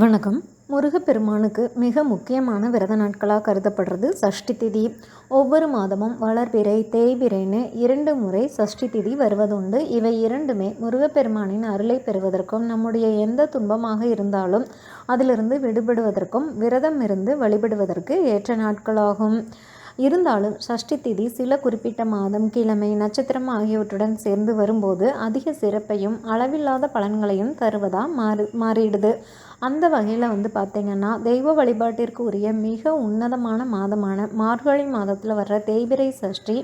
வணக்கம். முருகப்பெருமானுக்கு மிக முக்கியமான விரத நாட்களாக கருதப்படுறது சஷ்டி திதி. ஒவ்வொரு மாதமும் வளர்பிறை தேய்பிறைன்னு இரண்டு முறை சஷ்டி திதி வருவதுண்டு. இவை இரண்டுமே முருகப்பெருமானின் அருளை பெறுவதற்கும் நம்முடைய எந்த துன்பமாக இருந்தாலும் அதிலிருந்து விடுபடுவதற்கும் விரதம் இருந்து வழிபடுவதற்கு ஏற்ற நாட்களாகும். இருந்தாலும் சஷ்டி திதி சில குறிப்பிட்ட மாதம் கிழமை நட்சத்திரம் ஆகியவற்றுடன் சேர்ந்து வரும்போது அதிக சிறப்பையும் அளவில்லாத பலன்களையும் தருவதாக மாறி மாறிடுது. அந்த வகையில் வந்து பார்த்திங்கன்னா தெய்வ வழிபாட்டிற்கு உரிய மிக உன்னதமான மாதமான மார்கழி மாதத்தில் வர்ற தேய்பிரை சஷ்டி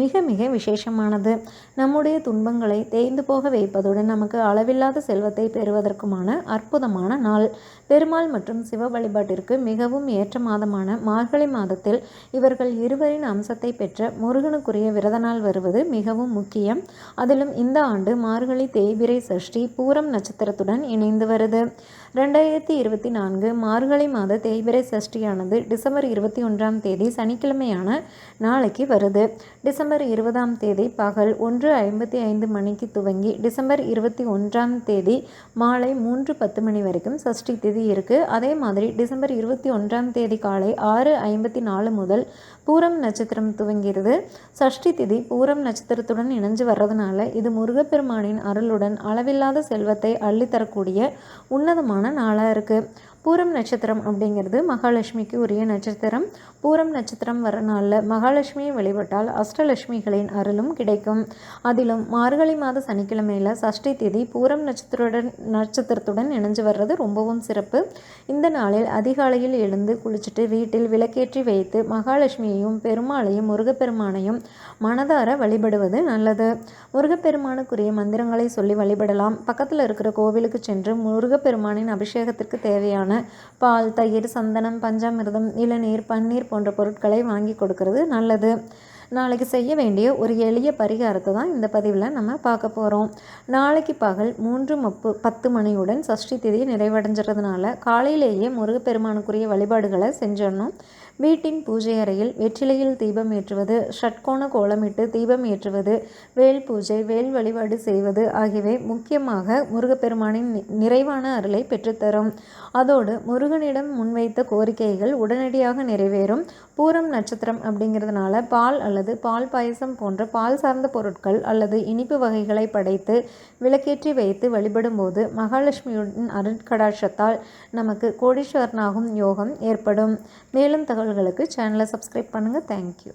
மிக மிக விசேஷமானது. நம்முடைய துன்பங்களை தேய்ந்து போக வைப்பதுடன் நமக்கு அளவில்லாத செல்வத்தை பெறுவதற்குமான அற்புதமான நாள். பெருமாள் மற்றும் சிவ வழிபாட்டிற்கு மிகவும் ஏற்ற மாதமான மார்கழி மாதத்தில் இவர்கள் இருவரின் அம்சத்தை பெற்ற முருகனுக்குரிய விரத நாள் வருவது மிகவும் முக்கியம். அதிலும் இந்த ஆண்டு மார்கழி தேய்பிரை சஷ்டி பூரம் நட்சத்திரத்துடன் இணைந்து வருது. ரெண்டாயிரத்தி இருபத்தி நான்கு மார்கழி மாத தேய்பிரை சஷ்டியானது டிசம்பர் இருபத்தி ஒன்றாம் தேதி சனிக்கிழமையான நாளைக்கு வருது. டிசம்பர் இருபதாம் தேதி பகல் ஒன்று ஐம்பத்தி ஐந்து மணிக்கு துவங்கி டிசம்பர் இருபத்தி ஒன்றாம் தேதி மாலை மூன்று பத்து மணி வரைக்கும் சஷ்டி திதி இருக்குது அதே மாதிரி டிசம்பர் இருபத்தி ஒன்றாம் தேதி காலை ஆறு ஐம்பத்தி நாலு முதல் பூரம் நட்சத்திரம் துவங்கிறது சஷ்டி திதி பூரம் நட்சத்திரத்துடன் இணைஞ்சு வர்றதுனால இது முருகப்பெருமானின் அருளுடன் அளவில்லாத செல்வத்தை அள்ளித்தரக்கூடிய உன்னதமான நாளாக இருக்குது பூரம் நட்சத்திரம் அப்படிங்கிறது மகாலட்சுமிக்கு உரிய நட்சத்திரம். பூரம் நட்சத்திரம் வர நாளில் மகாலட்சுமியை வழிபட்டால் அஷ்டலட்சுமிகளின் அருளும் கிடைக்கும். அதிலும் மார்கழி மாத சனிக்கிழமையில் சஷ்டி திதி பூரம் நட்சத்திரத்துடன் நட்சத்திரத்துடன் இணைஞ்சு வர்றது ரொம்பவும் சிறப்பு. இந்த நாளில் அதிகாலையில் எழுந்து குளிச்சுட்டு வீட்டில் விளக்கேற்றி வைத்து மகாலட்சுமியையும் பெருமாளையும் முருகப்பெருமானையும் மனதார வழிபடுவது நல்லது. முருகப்பெருமானுக்குரிய மந்திரங்களை சொல்லி வழிபடலாம். பக்கத்தில் இருக்கிற கோவிலுக்கு சென்று முருகப்பெருமானின் அபிஷேகத்திற்கு தேவையான பால் தயிர் சந்தனம் பஞ்சாமிர்தம் இளநீர் பன்னீர் போன்ற பொருட்களை வாங்கி கொடுக்கறது நல்லது. நாளைக்கு செய்ய வேண்டிய ஒரு எளிய பரிகாரத்தை தான் இந்த பதிவில் நம்ம பார்க்க போகிறோம் நாளைக்கு பகல் மூன்று முப்பு பத்து மணியுடன் சஷ்டி திதி நிறைவடைஞ்சிறதுனால காலையிலேயே முருகப்பெருமானுக்குரிய வழிபாடுகளை செஞ்சிடணும். வீட்டின் பூஜை அறையில் வெற்றிலையில் தீபம் ஏற்றுவது ஷட்கோண கோலமிட்டு தீபம் ஏற்றுவது வேல் பூஜை வேல் வழிபாடு செய்வது ஆகியவை முக்கியமாக முருகப்பெருமானின் நிறைவான அருளை பெற்றுத்தரும். அதோடு முருகனிடம் முன்வைத்த கோரிக்கைகள் உடனடியாக நிறைவேறும். பூரம் நட்சத்திரம் அப்படிங்கிறதுனால பால் அல்லது பால் பாயசம் போன்ற பால் சார்ந்த பொருட்கள் அல்லது இனிப்பு வகைகளை படைத்து விளக்கேற்றி வைத்து வழிபடும்போது மகாலட்சுமியுடன் அருட்கடாட்சத்தால் நமக்கு கோடீஸ்வரனாகும் யோகம் ஏற்படும். மேலும் தகவல்களுக்கு சேனலை சப்ஸ்கிரைப் பண்ணுங்கள் தேங்க்யூ